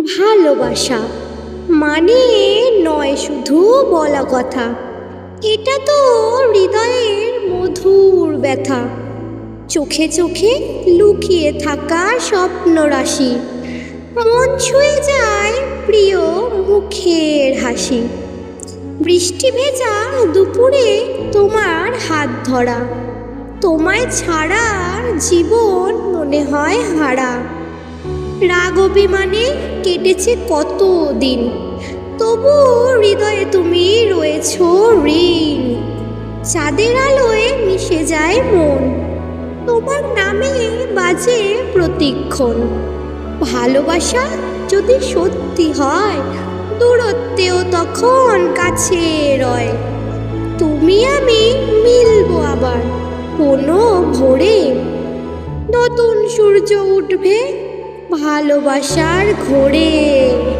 ভালোবাসা মানে নয় শুধু বলা কথা। এটা তো হৃদয়ের মধুর ব্যথা। চোখে চোখে লুকিয়ে থাকা স্বপ্ন রাশি। মন ছুঁয়ে যায় প্রিয় মুখের হাসি। বৃষ্টি ভেজা দুপুরে তোমার হাত ধরা। তোমায় ছাড়া জীবন মনে হয় হারা। রাগ অভিমানে কেটেছে কত দিন তবু হৃদয়ে তুমি রয়েছ ঋণ। চাঁদের আলোয় মিশে যায় মন। তোমার নামে বাজে প্রতিক্ষণ। ভালোবাসা যদি সত্যি হয়, দূরত্বেও তখন কাছে রয়। তুমি আমি মিলবো আবার, কোনো ভোরে। নতুন সূর্য উঠবে ভালোবাসার ঘোরে।